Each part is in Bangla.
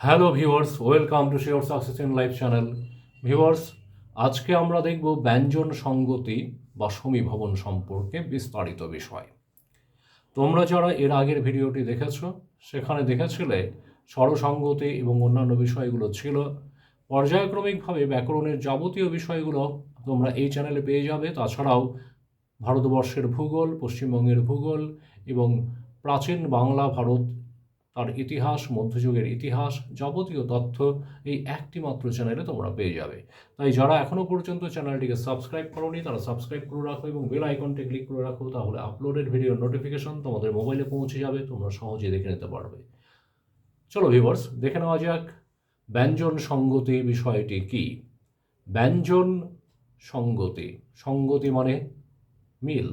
Hello viewers welcome to sure success in life channel viewers আজকে আমরা দেখব ব্যঞ্জন সঙ্গতি বা সমীভবন সম্পর্কে বিস্তারিত বিষয়। তোমরা যারা এর আগের ভিডিওটি দেখেছ, সেখানে দেখেছিলে স্বরসঙ্গতি এবং অন্যান্য বিষয়গুলো ছিল। পর্যায়ক্রমিকভাবে ব্যাকরণের যাবতীয় বিষয়গুলো তোমরা এই চ্যানেলে পেয়ে যাবে। তাছাড়াও ভারতবর্ষের ভূগোল, পশ্চিমবঙ্গের ভূগোল এবং প্রাচীন বাংলা, ভারত তার ইতিহাস, মধ্যযুগের ইতিহাস, যাবতীয় তথ্য এই একটি মাত্র চ্যানেলে তোমরা পেয়ে যাবে। তাই যারা এখনও পর্যন্ত চ্যানেলটিকে সাবস্ক্রাইব করোনি, তারা সাবস্ক্রাইব করে রাখো এবং বেল আইকনটি ক্লিক করে রাখো, তাহলে আপলোডেড ভিডিও নোটিফিকেশন তোমাদের মোবাইলে পৌঁছে যাবে, তোমরা সহজে দেখে নিতে পারবে। চলো ভিভার্স দেখে নেওয়া যাক ব্যঞ্জন সঙ্গতি বিষয়টি কি? ব্যঞ্জন সঙ্গতি সঙ্গতি মানে মিল।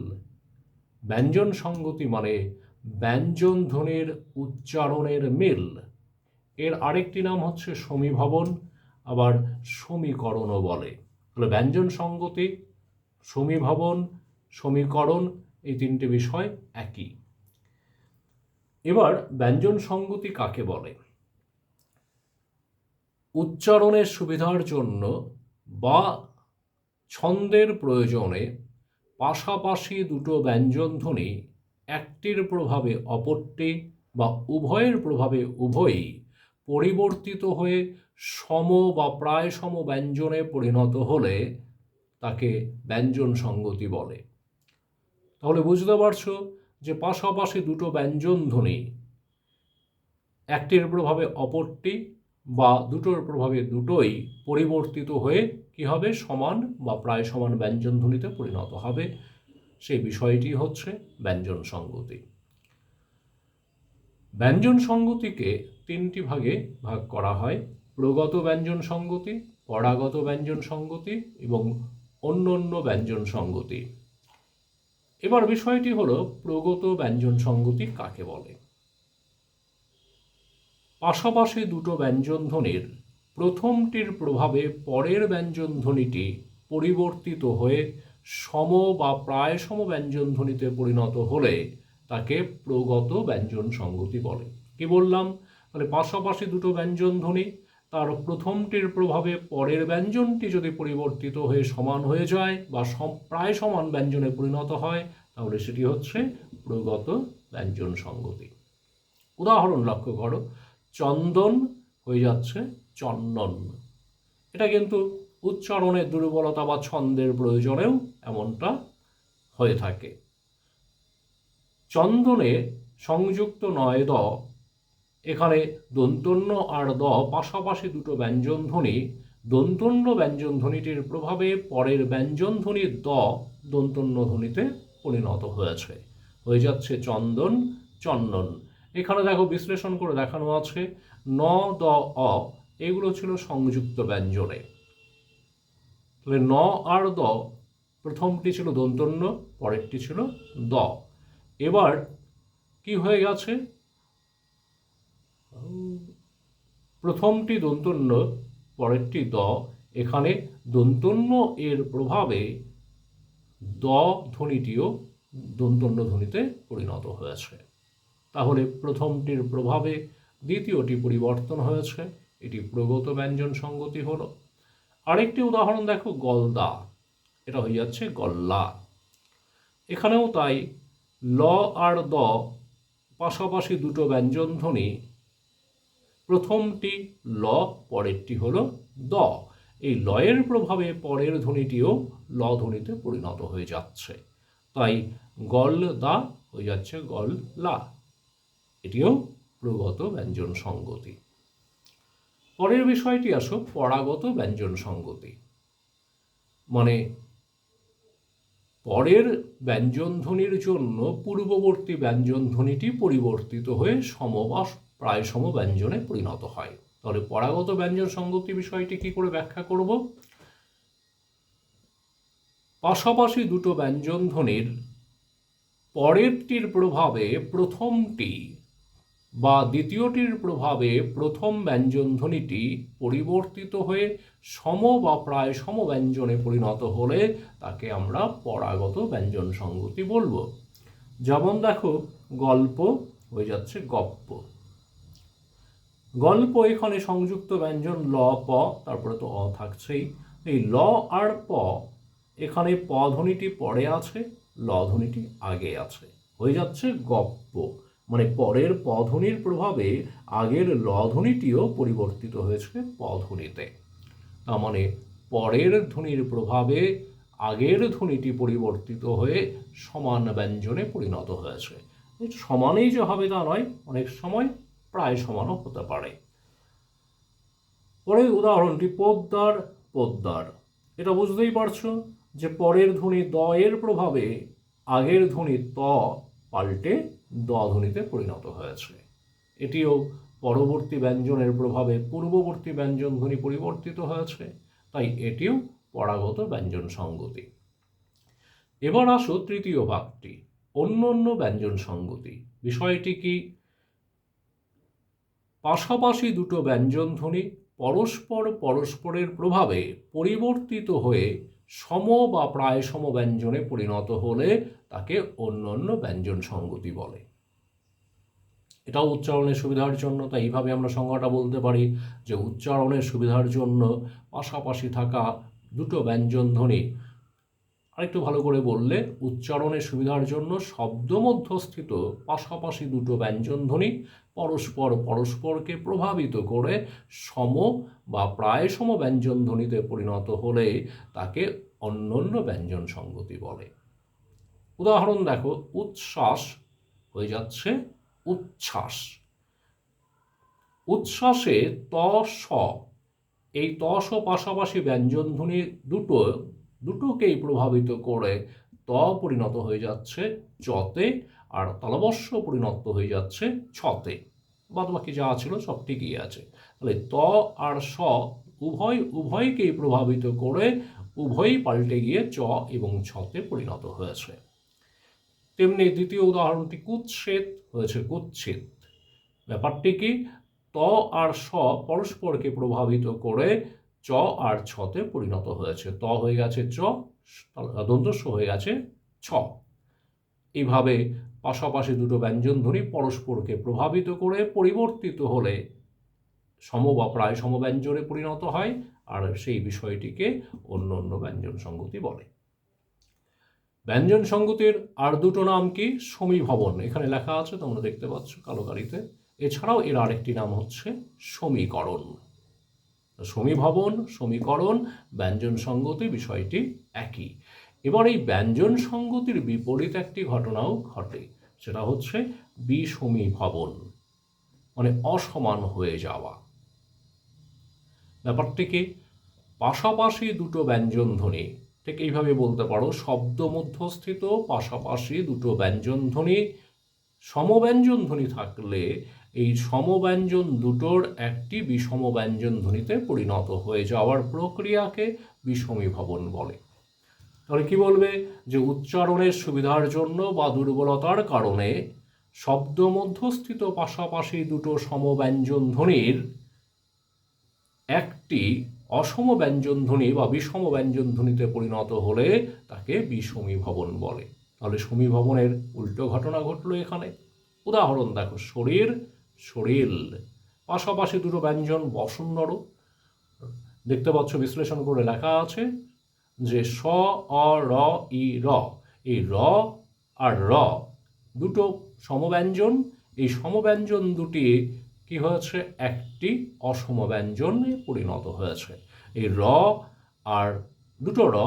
ব্যঞ্জন সঙ্গতি মানে ব্যঞ্জন ধ্বনির উচ্চারণের মিল। এর আরেকটি নাম হচ্ছে সমীভবন, আবার সমীকরণও বলে। তাহলে ব্যঞ্জন সঙ্গতি, সমীভবন, সমীকরণ এই তিনটে বিষয় একই। এবার ব্যঞ্জন সঙ্গতি কাকে বলে? উচ্চারণের সুবিধার জন্য বা ছন্দের প্রয়োজনে পাশাপাশি দুটো ব্যঞ্জনধ্বনি একটির প্রভাবে অপরটি বা উভয়ের প্রভাবে উভয়ই পরিবর্তিত হয়ে সম বা প্রায় সম ব্যঞ্জনে পরিণত হলে তাকে ব্যঞ্জন সঙ্গতি বলে। তাহলে বুঝতে পারছ যে পাশাপাশি দুটো ব্যঞ্জন ধ্বনি, একটির প্রভাবে অপরটি বা দুটোর প্রভাবে দুটোই পরিবর্তিত হয়ে কি হবে? সমান বা প্রায় সমান ব্যঞ্জন ধ্বনিতে পরিণত হবে। সেই বিষয়টি হচ্ছে ব্যঞ্জন সঙ্গতি। ব্যঞ্জন সঙ্গতিকে তিনটি ভাগে ভাগ করা হয়, প্রগত ব্যঞ্জন সঙ্গতি, পরাগত ব্যঞ্জন সঙ্গতি এবং অন্য অন্য ব্যঞ্জন সঙ্গতি। এবার বিষয়টি হলো প্রগত ব্যঞ্জন সঙ্গতি কাকে বলে? পাশাপাশি দুটো ব্যঞ্জন ধ্বনির প্রথমটির প্রভাবে পরের ব্যঞ্জন ধ্বনিটি পরিবর্তিত হয়ে সম বা প্রায় সম ব্যঞ্জন ধ্বনিতে পরিণত হলে তাকে প্রগত ব্যঞ্জন সঙ্গতি বলে। কি বললাম? তাহলে পাশাপাশি দুটো ব্যঞ্জন ধ্বনি, তার প্রথমটির প্রভাবে পরের ব্যঞ্জনটি যদি পরিবর্তিত হয়ে সমান হয়ে যায় বা প্রায় সমান ব্যঞ্জনে পরিণত হয়, তাহলে সেটি হচ্ছে প্রগত ব্যঞ্জন সঙ্গতি। উদাহরণ লক্ষ্য করো, চন্দন হয়ে যাচ্ছে চন্দন। এটা কিন্তু উচ্চারণের দুর্বলতা বা ছন্দের প্রয়োজনেও এমনটা হয়ে থাকে। চন্দনে সংযুক্ত নয় দ, এখানে দন্তন্য আর দ পাশাপাশি দুটো ব্যঞ্জন ধ্বনি দন্তন্য ব্যঞ্জন ধ্বনিটির প্রভাবে পরের ব্যঞ্জন ধ্বনি দ দন্তন্য ধ্বনিতে পরিণত হয়েছে। হয়ে যাচ্ছে চন্দন চন্দন। এখানে দেখো বিশ্লেষণ করে দেখানো আছে, ন, দ, অ, এগুলো ছিল সংযুক্ত ব্যঞ্জনে। তাহলে ন আর দ, প্রথমটি ছিল দন্তন্য, পরেরটি ছিল দ। এবার কি হয়ে গেছে? প্রথমটি দন্তন্য, পরেরটি দ। এখানে দন্তন্য এর প্রভাবে দ ধ্বনিটিও দন্তন্য ধ্বনিতে পরিণত হয়েছে। তাহলে প্রথমটির প্রভাবে দ্বিতীয়টি পরিবর্তন হয়েছে, এটি প্রগত ব্যঞ্জন সঙ্গতি হলো। আরেকটি উদাহরণ দেখো, গলদা। এটা হয়ে যাচ্ছে গল্লা। এখানেও তাই, ল আর দ পাশাপাশি দুটো ব্যঞ্জন ধ্বনি। প্রথমটি ল, পরেরটি হলো দ। এই লয়ের প্রভাবে পরের ধ্বনিটিও ল ধ্বনিতে পরিণত হয়ে যাচ্ছে। তাই গল দা হয়ে যাচ্ছে গল লা এটিও প্রগত ব্যঞ্জন সঙ্গতি। পরের বিষয়টি আসো পরাগত ব্যঞ্জন সঙ্গতি। মানে পরের ব্যঞ্জনধ্বনির জন্য পূর্ববর্তী ব্যঞ্জনধ্বনিটি পরিবর্তিত হয়ে সমবাস প্রায় সম ব্যঞ্জনে পরিণত হয়। তাহলে পরাগত ব্যঞ্জন সঙ্গতি বিষয়টি কি করে ব্যাখ্যা করব? পাশাপাশি দুটো ব্যঞ্জনধ্বনির পরেরটির প্রভাবে প্রথমটি বা দ্বিতীয়টির প্রভাবে প্রথম ব্যঞ্জনধ্বনিটি পরিবর্তিত হয়ে সম বা প্রায় সম ব্যঞ্জনে পরিণত হলে তাকে আমরা পরাগত ব্যঞ্জন সঙ্গতি বলব। যেমন দেখো, গল্প হয়ে যাচ্ছে গপ্প। গল্প এখানে সংযুক্ত ব্যঞ্জন ল, প, তারপরে তো অ থাকছেই। এই ল আর প, এখানে প ধ্বনিটি পরে আছে, ল ধ্বনিটি আগে আছে। হয়ে যাচ্ছে গপ্প। মানে পরের প ধ্বনির প্রভাবে আগের ল ধ্বনিটিও পরিবর্তিত হয়েছে প ধ্বনিতে তার মানে পরের ধ্বনির প্রভাবে আগের ধ্বনিটি পরিবর্তিত হয়ে সমান ব্যঞ্জনে পরিণত হয়েছে। সমানেই যে হবে তা নয়, অনেক সময় প্রায় সমানও হতে পারে। পরের উদাহরণটি পোদ্দার পোদ্দার এটা বুঝতেই পারছ যে পরের ধ্বনি দ এর প্রভাবে আগের ধ্বনি ত পাল্টে দ ধ্বনিতে পরিণত হয়েছে। এটিও পরবর্তী ব্যঞ্জনের প্রভাবে পূর্ববর্তী ব্যঞ্জন ধ্বনি পরিবর্তিত হয়েছে, তাই এটিও পরাগত ব্যঞ্জন সঙ্গতি। এবার আসো তৃতীয় ভাগটি অন্য অন্য ব্যঞ্জন সঙ্গতি। বিষয়টি কি? পাশাপাশি দুটো ব্যঞ্জন ধ্বনি পরস্পর পরস্পরের প্রভাবে পরিবর্তিত হয়ে সম বা প্রায় সম ব্যঞ্জনে পরিণত হলে তাকে অন্য অন্য ব্যঞ্জন সঙ্গতি বলে। এটাও উচ্চারণের সুবিধার জন্য, তাই এইভাবে আমরা সংজ্ঞাটা বলতে পারি যে উচ্চারণের সুবিধার জন্য পাশাপাশি থাকা দুটো ব্যঞ্জন ধ্বনি আরেকটু ভালো করে বললে, উচ্চারণের সুবিধার জন্য শব্দ মধ্যস্থিত পাশাপাশি দুটো ব্যঞ্জন ধ্বনি পরস্পর পরস্পরকে প্রভাবিত করে সম বা প্রায় সম ব্যঞ্জন ধ্বনিতে পরিণত হলে তাকে অন্যান্য ব্যঞ্জন সঙ্গতি বলে। উদাহরণ দেখো, উচ্ছ্বাস হয়ে যাচ্ছে উচ্ছ্বাস। উচ্ছ্বাসে ত স এই ত স পাশাপাশি ব্যঞ্জন ধ্বনি দুটো, দুটোকেই প্রভাবিত করে ত পরিণত হয়ে যাচ্ছে চতে আর তালবস্য পরিণত হয়ে যাচ্ছে ছতে। বাদ বাকি যা ছিল সব ঠিকই আছে। তাহলে ত আর স উভয়, উভয়কেই প্রভাবিত করে উভয়ই পাল্টে গিয়ে চ এবং ছতে পরিণত হয়েছে। তেমনি দ্বিতীয় উদাহরণটি কুৎসেত হয়েছে কুচ্ছেদ ব্যাপারটি কি? ত আর স পরস্পরকে প্রভাবিত করে চ আর ছতে পরিণত হয়েছে। ত হয়ে গেছে চ দন্তস্ব হয়ে গেছে ছ। এইভাবে পাশাপাশি দুটো ব্যঞ্জন ধ্বনি পরস্পরকে প্রভাবিত করে পরিবর্তিত হলে সম বা প্রায় সমব্যঞ্জনে পরিণত হয়, আর সেই বিষয়টিকে অন্য অন্য ব্যঞ্জন সঙ্গতি বলে। ব্যঞ্জন সঙ্গতির আর দুটো নাম কি? সমীভবন এখানে লেখা আছে, তোমরা দেখতে পাচ্ছ কালো গাড়িতে। এছাড়াও এর আরেকটি নাম হচ্ছে সমীকরণ। সমীভবন সমীকরণ, ব্যঞ্জন সঙ্গতি বিষয়টি একই। এবার এই ব্যঞ্জন সঙ্গতির বিপরীত একটি ঘটনাও ঘটে। সেটা হচ্ছে বিষমীভবন মানে অসমান হয়ে যাওয়া। ব্যাপারটিকে পাশাপাশি দুটো ব্যঞ্জন ধ্বনি ঠিক এইভাবে বলতে পারো। শব্দ মধ্যস্থিত, পাশাপাশি দুটো ব্যঞ্জন ধ্বনি। সমব্যঞ্জন ধ্বনি থাকলে এই সমব্যঞ্জন দুটোর একটি বিষম ব্যঞ্জন ধ্বনিতে পরিণত হয়ে যাওয়ার প্রক্রিয়াকে বিষমী ভবন বলে। তাহলে কি বলবে? যে উচ্চারণের সুবিধার জন্য বা দুর্বলতার কারণে শব্দ মধ্যস্থিত, পাশাপাশি দুটো সমব্যঞ্জন ধ্বনির একটি অসম ব্যঞ্জন ধ্বনি বা বিষম ব্যঞ্জন ধ্বনিতে পরিণত হলে তাকে বিষমী ভবন বলে। তাহলে সমী ভবনের উল্টো ঘটনা ঘটলো এখানে। উদাহরণ, দেখো, শরীর শরীর পাশাপাশি দুটো ব্যঞ্জন বসন্নর দেখতে পাচ্ছ, বিশ্লেষণ করে লেখা আছে যে স, অ, র, ই, র। এই র আর র, দুটো সমব্যঞ্জন। এই সমব্যঞ্জন দুটি কি হয়েছে? একটি অসম ব্যঞ্জনে পরিণত হয়েছে। এই র আর দুটো র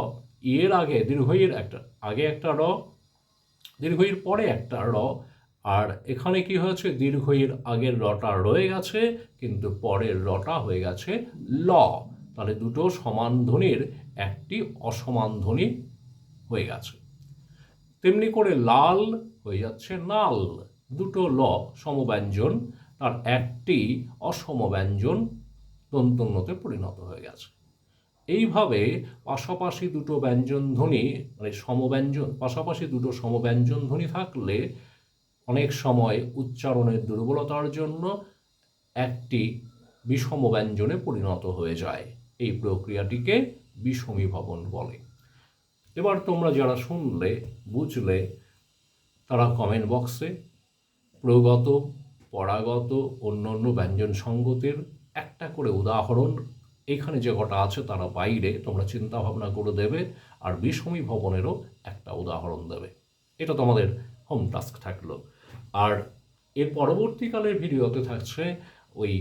এর আগে, দীর্ঘইয়ের একটা, আগে একটা র, দীর্ঘইয়ের পরে একটা র, আর এখানে কি হয়েছে? দীর্ঘইয়ের আগের রটা রয়ে গেছে, কিন্তু পরের রটা হয়ে গেছে ল। তাহলে দুটো সমান ধ্বনির একটি অসমান ধ্বনি হয়ে গেছে। তেমনি করে লাল হয়ে যাচ্ছে নাল। দুটো ল, সমব্যঞ্জন তার একটি অসম ব্যঞ্জন দন্তন্যতে পরিণত হয়ে গেছে। এইভাবে পাশাপাশি দুটো ব্যঞ্জন ধ্বনি মানে সমব্যঞ্জন, পাশাপাশি দুটো সমব্যঞ্জন ধ্বনি থাকলে অনেক সময় উচ্চারণের দুর্বলতার জন্য একটি বিষম ব্যঞ্জনে পরিণত হয়ে যায়। এই প্রক্রিয়াটিকে বিষমীভবন বলে। এবার তোমরা যারা শুনলে, বুঝলে, তারা কমেন্ট বক্সে প্রগত পরাগত অন্য অন্য ব্যঞ্জন সঙ্গতের একটা করে উদাহরণ এখানে যে কটা আছে তারা বাইরে তোমরা চিন্তা ভাবনা করে দেবে আর বিষমী ভবনেরও একটা উদাহরণ দেবে। এটা তোমাদের হোম টাস্ক থাকল। আর এর পরবর্তীকালের ভিডিওতে থাকছে ওই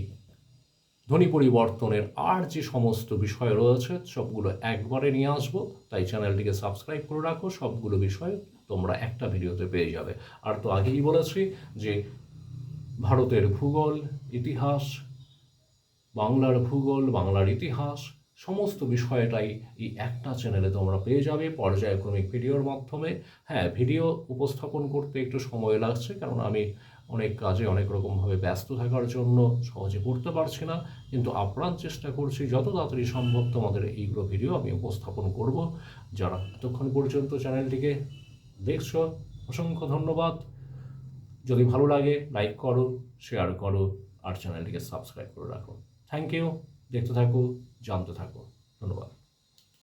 ধ্বনি পরিবর্তনের আর যে সমস্ত বিষয় রয়েছে সবগুলো একবারে নিয়ে আসব। তাই চ্যানেলটিকে সাবস্ক্রাইব করে রাখো, সবগুলো বিষয় তোমরা একটা ভিডিওতে পেয়ে যাবে। আর তো আগেই বলেছি যে ভারতের ভূগোল, ইতিহাস, বাংলার ভূগোল, বাংলার ইতিহাস, সমস্ত বিষয়টাই এই একটা চ্যানেলে তোমরা পেয়ে যাবে পর্যায়ক্রমিক ভিডিওর মাধ্যমে। হ্যাঁ ভিডিও উপস্থাপন করতে একটু সময় লাগছে কারণ আমি অনেক কাজে অনেক রকমভাবে ব্যস্ত থাকার জন্য সহজে করতে পারছি না। কিন্তু আপ্রাণ চেষ্টা করছি, যত তাড়াতাড়ি সম্ভব তোমাদের এইগুলো ভিডিও আমি উপস্থাপন করব। যারা এতক্ষণ পর্যন্ত চ্যানেলটিকে দেখছ, অসংখ্য ধন্যবাদ। যদি ভালো লাগে লাইক করো শেয়ার করো, আর চ্যানেলটিকে সাবস্ক্রাইব করে রাখো। থ্যাংক ইউ দেখতে থাকো, জানতে থাকো। ধন্যবাদ।